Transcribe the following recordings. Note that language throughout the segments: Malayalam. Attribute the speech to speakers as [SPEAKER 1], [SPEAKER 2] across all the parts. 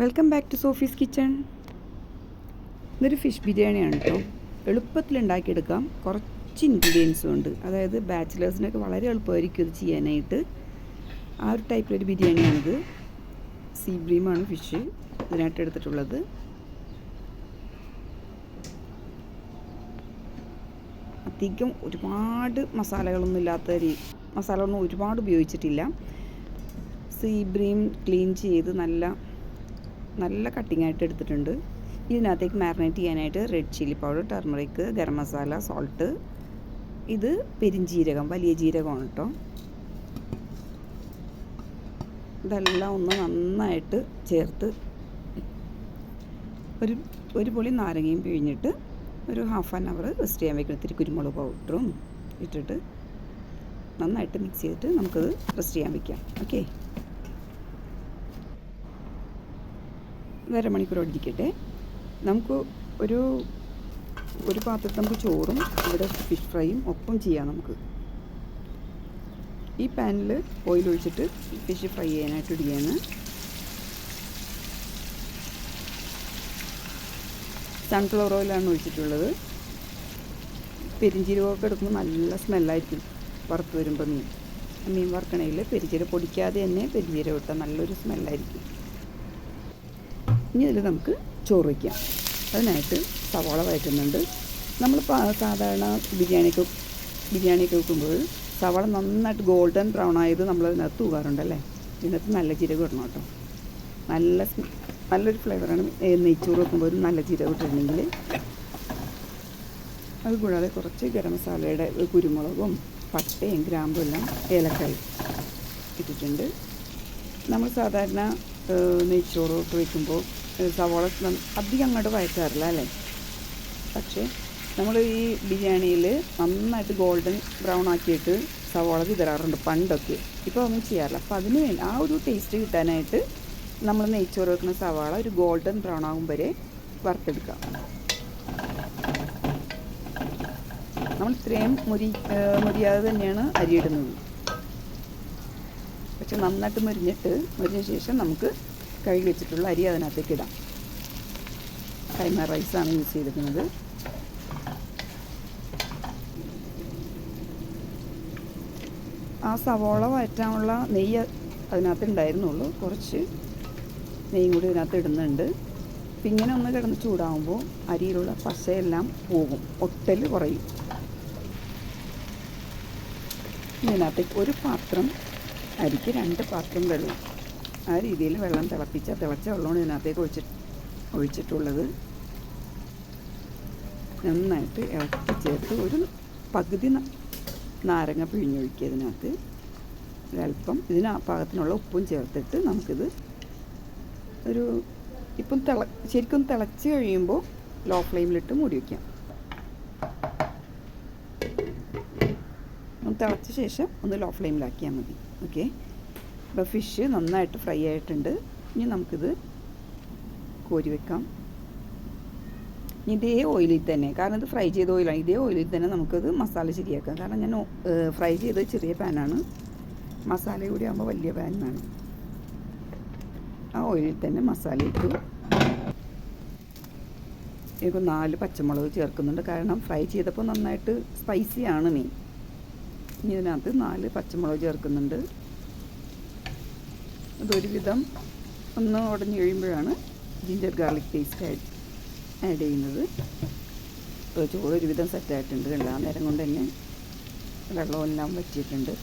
[SPEAKER 1] Welcome back to Sophie's kitchen ഇതൊരു ഫിഷ് ബിരിയാണിയാണ് കേട്ടോ എളുപ്പത്തിൽ ഉണ്ടാക്കിയെടുക്കാം കുറച്ച് ഇൻഗ്രീഡിയൻസും ഉണ്ട്. അതായത് ബാച്ചിലേഴ്സിനൊക്കെ വളരെ എളുപ്പമായിരിക്കും ഇത് ചെയ്യാനായിട്ട്. ആ ഒരു ടൈപ്പിലൊരു ബിരിയാണിയാണിത്. സീ ബ്രീമാണ് ഫിഷ് ഇതിനായിട്ട് എടുത്തിട്ടുള്ളത്. അധികം ഒരുപാട് മസാലകളൊന്നും ഇല്ലാത്ത രീ മസാലകളൊന്നും ഒരുപാട് ഉപയോഗിച്ചിട്ടില്ല. സീ ബ്രീം ക്ലീൻ ചെയ്ത് നല്ല നല്ല കട്ടിംഗ് ആയിട്ട് എടുത്തിട്ടുണ്ട്. ഇതിനകത്തേക്ക് മാറിനേറ്റ് ചെയ്യാനായിട്ട് red chilli powder turmeric garam masala salt ഇത് പെരിഞ്ജീരകം വലിയ ജീരകമാണ് കേട്ടോ ഇതെല്ലാം ഒന്ന് നന്നായിട്ട് ചേർത്ത് ഒരു ഒരു പൊളി നാരങ്ങയും പിഴിഞ്ഞിട്ട് ഒരു ഹാഫ് ആൻ അവർ റെസ്റ്റ് ചെയ്യാൻ വയ്ക്കണം ഇത്തിരി കുരുമുളക് പൗഡറും ഇട്ടിട്ട് നന്നായിട്ട് മിക്സ് ചെയ്തിട്ട് നമുക്കത് റെസ്റ്റ് ചെയ്യാൻ വയ്ക്കാം ഓക്കെ ഇത് മണിക്കൂർ ഇരിക്കട്ടെ നമുക്ക് ഒരു ഒരു പാത്രത്തിൽ നമുക്ക് ചോറും ഇവിടെ ഫിഷ് ഫ്രൈയും ഒപ്പം ചെയ്യാം നമുക്ക്. ഈ പാനിൽ ഓയിൽ ഒഴിച്ചിട്ട് ഫിഷ് ഫ്രൈ ചെയ്യാനായിട്ട് ഇടുകയാണ്. സൺഫ്ലവർ ഓയിലാണ് ഒഴിച്ചിട്ടുള്ളത്. പെരിഞ്ചീരകമൊക്കെ എടുക്കുമ്പോൾ നല്ല സ്മെല്ലായിരിക്കും വറുത്ത് വരുമ്പോൾ മീൻ. മീൻ വറുക്കണയിൽ പെരിഞ്ചീരകം പൊടിക്കാതെ തന്നെ പെരിഞ്ചീരകം ഇട്ടാൽ നല്ലൊരു സ്മെല്ലായിരിക്കും ഇനി ഇതിൽ നമുക്ക് ചോറ് വയ്ക്കാം. അതിനായിട്ട് സവാള വഴറ്റുന്നുണ്ട്. നമ്മൾ സാധാരണ ബിരിയാണിക്ക് ബിരിയാണിയൊക്കെ വെക്കുമ്പോൾ സവാള നന്നായിട്ട് ഗോൾഡൻ ബ്രൗൺ ആയത് നമ്മൾ അതിനകത്ത് തൂകാറുണ്ടല്ലേ ഇതിനകത്ത് നല്ല ജീരകം ഇടണം കേട്ടോ. നല്ല നല്ലൊരു ഫ്ലേവറാണ് നെയ്ച്ചോറ് വെക്കുമ്പോൾ ഒരു നല്ല ജീരകം ഇട്ടിട്ടുണ്ടെങ്കിൽ അതുകൂടാതെ കുറച്ച് ഗരം മസാലയുടെ കുരുമുളകും പട്ടയും ഗ്രാമ്പും എല്ലാം ഏലക്കായി ഇട്ടിട്ടുണ്ട്. നമ്മൾ സാധാരണ നെയ്ച്ചോറ് ഒക്കെ വയ്ക്കുമ്പോൾ സവാള അധികം അങ്ങോട്ട് വഴറ്റാറില്ല അല്ലേ? പക്ഷേ നമ്മൾ ഈ ബിരിയാണിയിൽ നന്നായിട്ട് ഗോൾഡൻ ബ്രൗൺ ആക്കിയിട്ട് സവോള വിതറാറുണ്ട് പണ്ടൊക്കെ. ഇപ്പോൾ ഒന്നും ചെയ്യാറില്ല. അപ്പോൾ അതിന് വേണ്ടി ആ ഒരു ടേസ്റ്റ് കിട്ടാനായിട്ട് നമ്മൾ നെയ്ച്ചോറ് വെക്കുന്ന സവാള ഒരു ഗോൾഡൻ ബ്രൗൺ ആകും വരെ വറുത്തെടുക്കാം നമ്മൾ ഇത്രയും മുരി മുരിയാതെ തന്നെയാണ് അരിയിടുന്നത്. പക്ഷെ നന്നായിട്ട് മുരിഞ്ഞിട്ട് മുരിഞ്ഞ ശേഷം നമുക്ക് കഴുകി വെച്ചിട്ടുള്ള അരി അതിനകത്തേക്ക് ഇടാം. കൈമ റൈസാണ് യൂസ് ചെയ്തിരിക്കുന്നത്. ആ സവോള വഴറ്റാനുള്ള നെയ്യ് അതിനകത്ത് ഉണ്ടായിരുന്നുള്ളൂ. കുറച്ച് നെയ്യും കൂടി ഇതിനകത്ത് ഇടുന്നുണ്ട്. അപ്പം ഇങ്ങനെ ഒന്ന് കിടന്ന് ചൂടാകുമ്പോൾ അരിയിലുള്ള പശയെല്ലാം പോകും. ഒട്ടൽ കുറയും. ഇതിനകത്തേക്ക് ഒരു പാത്രം അരിക്ക് രണ്ട് പാത്രം വെള്ളം. ആ രീതിയിൽ വെള്ളം തിളപ്പിച്ച തിളച്ച വെള്ളമാണ് ഇതിനകത്തേക്ക് ഒഴിച്ച് ഒഴിച്ചിട്ടുള്ളത്. നന്നായിട്ട് ഇളക്കി ചേർത്ത് ഒരു പകുതി നാരങ്ങ പിഴിഞ്ഞൊഴിക്കുക ഇതിനകത്ത്. ഒരല്പം ഇതിന് പാകത്തിനുള്ള ഉപ്പും ചേർത്തിട്ട് നമുക്കിത് ഒരു ഇപ്പം തിള ശരിക്കും തിളച്ച് കഴിയുമ്പോൾ ലോ ഫ്ലെയിമിലിട്ട് മൂടി വയ്ക്കാം. തിളച്ച ശേഷം ഒന്ന് ലോ ഫ്ലെയിമിലാക്കിയാൽ മതി. ഓക്കെ? ഇപ്പോൾ ഫിഷ് നന്നായിട്ട് ഫ്രൈ ആയിട്ടുണ്ട്. ഇനി നമുക്കിത് കോരി വെക്കാം. ഇതേ ഓയിലിൽ തന്നെ കാരണം ഇത് ഫ്രൈ ചെയ്ത ഓയിലാണ് ഇതേ ഓയിലിൽ തന്നെ നമുക്കത് മസാല ശരിയാക്കാം. കാരണം ഞാൻ ഫ്രൈ ചെയ്ത ചെറിയ പാനാണ് മസാല കൂടി ആകുമ്പോൾ വലിയ പാനാണ് ആ ഓയിലിൽ തന്നെ മസാല ഇട്ടു. ഇപ്പോൾ നാല് പച്ചമുളക് ചേർക്കുന്നുണ്ട്. കാരണം ഫ്രൈ ചെയ്തപ്പോൾ നന്നായിട്ട് സ്പൈസി ആണ് മീൻ ഇനി ഇതിനകത്ത് നാല് പച്ചമുളക് ചേർക്കുന്നുണ്ട്. അതൊരുവിധം ഒന്ന് ഉടഞ്ഞു കഴിയുമ്പോഴാണ് ജിഞ്ചർ ഗാർലിക് പേസ്റ്റ് ആഡ് ചെയ്യുന്നത്. ചോറ് ഒരുവിധം സെറ്റായിട്ടുണ്ട് എല്ലാ നേരം കൊണ്ട് തന്നെ വെള്ളമെല്ലാം വറ്റിയിട്ടുണ്ട്.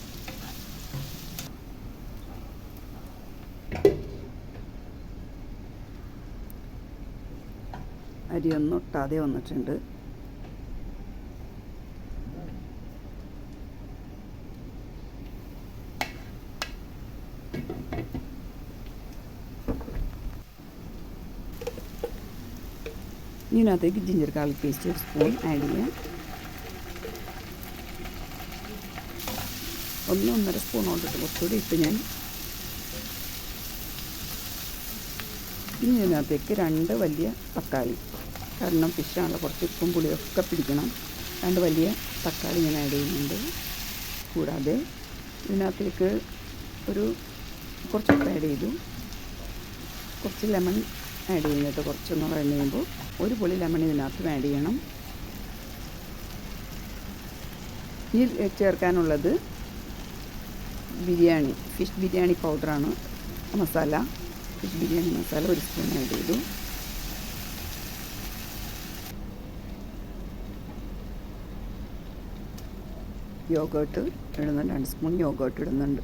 [SPEAKER 1] അരിയൊന്നും ഒട്ടാതെ വന്നിട്ടുണ്ട്. ഇതിനകത്തേക്ക് ജിഞ്ചർ ഗാർലിക് പേസ്റ്റ് ഒരു സ്പൂൺ ആഡ് ചെയ്യാം. ഒന്ന് ഒന്നര സ്പൂൺ കൊണ്ടിട്ട് കുറച്ചുകൂടി ഇട്ട് ഞാൻ ഇനി ഇതിനകത്തേക്ക് രണ്ട് വലിയ തക്കാളി. കാരണം ഫിഷാണല്ലോ കുറച്ച് ഉപ്പും പുളിയൊക്കെ പിടിക്കണം. രണ്ട് വലിയ തക്കാളി ഞാൻ ആഡ് ചെയ്യുന്നുണ്ട്. കൂടാതെ ഇതിനകത്തേക്ക് ഒരു കുറച്ച് ആഡ് ചെയ്തു. കുറച്ച് ലെമൺ ആഡ് ചെയ്യുന്നത് കുറച്ചൊന്ന് കഴിഞ്ഞ് കഴിയുമ്പോൾ ഒരു പുളി ലെമൺ ഇതിനകത്ത് ആഡ് ചെയ്യണം. ഇനി ചേർക്കാനുള്ളത് ബിരിയാണി ഫിഷ് ബിരിയാണി പൗഡറാണ് മസാല ഫിഷ് ബിരിയാണി മസാല ഒരു സ്പൂൺ ആഡ് ചെയ്തു. യോഗേട്ട് ഇടുന്നുണ്ട് രണ്ട് സ്പൂൺ യോഗേട്ട് ഇടുന്നുണ്ട്.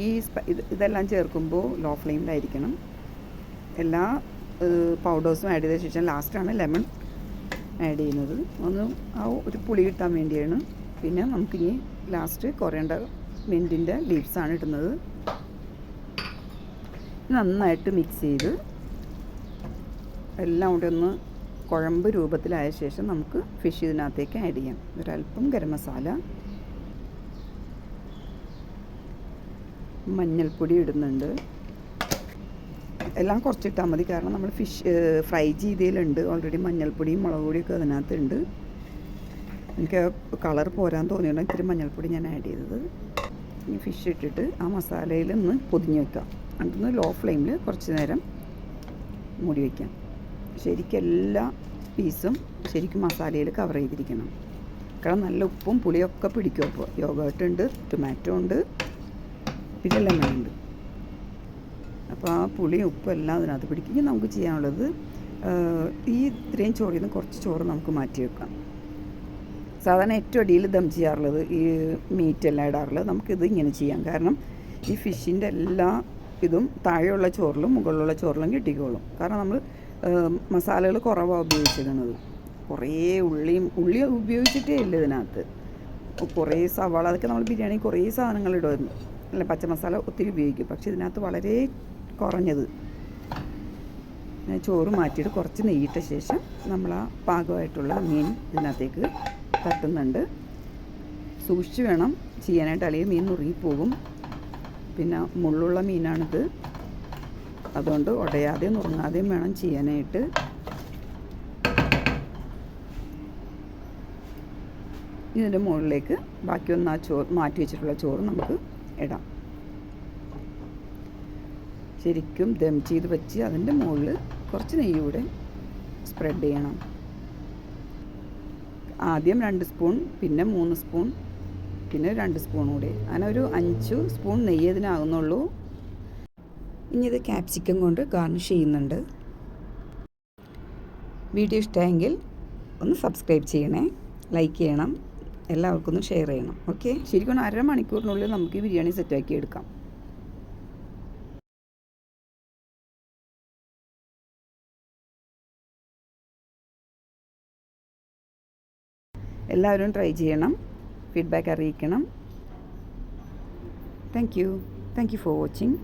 [SPEAKER 1] ഈ ഇതെല്ലാം ചേർക്കുമ്പോൾ ലോ ഫ്ലെയിമിലായിരിക്കണം. എല്ലാ പൗഡേഴ്സും ആഡ് ചെയ്ത ശേഷം ലാസ്റ്റാണ് ലെമൺ ആഡ് ചെയ്യുന്നത്. ഒന്ന് ആ ഒരു പുളി കിട്ടാൻ വേണ്ടിയാണ്. പിന്നെ നമുക്ക് നമുക്കിനി ലാസ്റ്റ് കൊറേണ്ട മിന്റിന്റെ ലീവ്സാണ് ഇടുന്നത്. നന്നായിട്ട് മിക്സ് ചെയ്ത് എല്ലാം കൂടെ ഒന്ന് കുഴമ്പ് രൂപത്തിലായ ശേഷം നമുക്ക് ഫിഷ് ഇതിനകത്തേക്ക് ആഡ് ചെയ്യാം. ഒരല്പം ഗരം മസാല മഞ്ഞൾപ്പൊടി ഇടുന്നുണ്ട്. എല്ലാം കുറച്ചിട്ടാൽ മതി. കാരണം നമ്മൾ ഫിഷ് ഫ്രൈ ചെയ്തതിലുണ്ട് ഓൾറെഡി മഞ്ഞൾപ്പൊടിയും മുളക് പൊടിയൊക്കെ അതിനകത്തുണ്ട്. എനിക്ക് കളർ പോരാൻ തോന്നിയുണ്ട് ഇത്തിരി മഞ്ഞൾപ്പൊടി ഞാൻ ആഡ് ചെയ്തത്. ഈ ഫിഷ് ഇട്ടിട്ട് ആ മസാലയിൽ ഒന്ന് പൊതിഞ്ഞ് വെക്കാം. അതൊന്ന് ലോ ഫ്ലെയിമിൽ കുറച്ച് നേരം മൂടി വയ്ക്കാം ശരിക്കും എല്ലാ പീസും ശരിക്കും മസാലയിൽ കവർ ചെയ്തിരിക്കണം. കാരണം നല്ല ഉപ്പും പുളിയൊക്കെ പിടിക്കും അപ്പോൾ യോഗേർട്ട് ഉണ്ട് ടൊമാറ്റോ ഉണ്ട് പിന്നെ വേണ്ട അപ്പോൾ ആ പുളിയും ഉപ്പും എല്ലാം അതിനകത്ത് പിടിക്കും. ഇനി നമുക്ക് ചെയ്യാനുള്ളത് ഈ ഇത്രയും ചോറിൽ നിന്ന് കുറച്ച് ചോറ് നമുക്ക് മാറ്റി വെക്കാം. സാധാരണ ഏറ്റവും അടിയിൽ ദം ചെയ്യാറുള്ളത് ഈ മീറ്റ് എല്ലാം ഇടാറുള്ളത്. നമുക്കിത് ഇങ്ങനെ ചെയ്യാം. കാരണം ഈ ഫിഷിന്റെ എല്ലാ ഇതും താഴെയുള്ള ചോറിലും മുകളിലുള്ള ചോറിലും കിട്ടിക്കോളും. കാരണം നമ്മൾ മസാലകൾ കുറവാണ് ഉപയോഗിച്ചിരിക്കുന്നത് കുറേ ഉള്ളിയും ഉള്ളി ഉപയോഗിച്ചിട്ടേ ഇല്ല ഇതിനകത്ത്. കുറേ സവാള അതൊക്കെ നമ്മൾ ബിരിയാണി കുറേ സാധനങ്ങൾ ഇടുമായിരുന്നു. അല്ല പച്ചമസാല ഒത്തിരി ഉപയോഗിക്കും. പക്ഷെ ഇതിനകത്ത് വളരെ കുറഞ്ഞത്. ചോറ് മാറ്റിയിട്ട് കുറച്ച് നെയ്യിട്ട ശേഷം നമ്മൾ ആ പാകമായിട്ടുള്ള മീൻ ഇതിനകത്തേക്ക് തട്ടുന്നുണ്ട്. സൂക്ഷിച്ച് വേണം ചെയ്യാനായിട്ട്. അല്ലെങ്കിൽ മീൻ നുറുകിപ്പോകും പിന്നെ മുള്ളുള്ള മീനാണിത്. അതുകൊണ്ട് ഉടയാതെയും നുറുങ്ങാതെയും വേണം ചെയ്യാനായിട്ട്. ഇതിന്റെ മുകളിലേക്ക് ബാക്കിയൊന്ന് ആ ചോറ് മാറ്റി വെച്ചിട്ടുള്ള ചോറ് നമുക്ക് ഇടാം. ശരിക്കും ദം ചെയ്ത് വെച്ച് അതിന്റെ മുകളിൽ കുറച്ച് നെയ്യ് കൂടെ സ്പ്രെഡ് ചെയ്യണം. ആദ്യം രണ്ട് സ്പൂൺ പിന്നെ മൂന്ന് സ്പൂൺ പിന്നെ രണ്ട് സ്പൂൺ കൂടെ. അങ്ങനെ ഒരു അഞ്ച് സ്പൂൺ നെയ്യ് ഇതിനാകുന്നുള്ളൂ. ഇനി ഇത് ക്യാപ്സിക്കം കൊണ്ട് ഗാർണിഷ് ചെയ്യുന്നുണ്ട്. വീഡിയോ ഇഷ്ടമായെങ്കിൽ ഒന്ന് സബ്സ്ക്രൈബ് ചെയ്യണേ. ലൈക്ക് ചെയ്യണം. എല്ലാവർക്കും ഒന്ന് ഷെയർ ചെയ്യണം. ഓക്കെ ശരിക്കും അരമണിക്കൂറിനുള്ളിൽ നമുക്ക് ഈ ബിരിയാണി സെറ്റാക്കി എടുക്കാം. എല്ലാവരും ട്രൈ ചെയ്യണം. ഫീഡ്ബാക്ക് അറിയിക്കണം. Thank you thank you for watching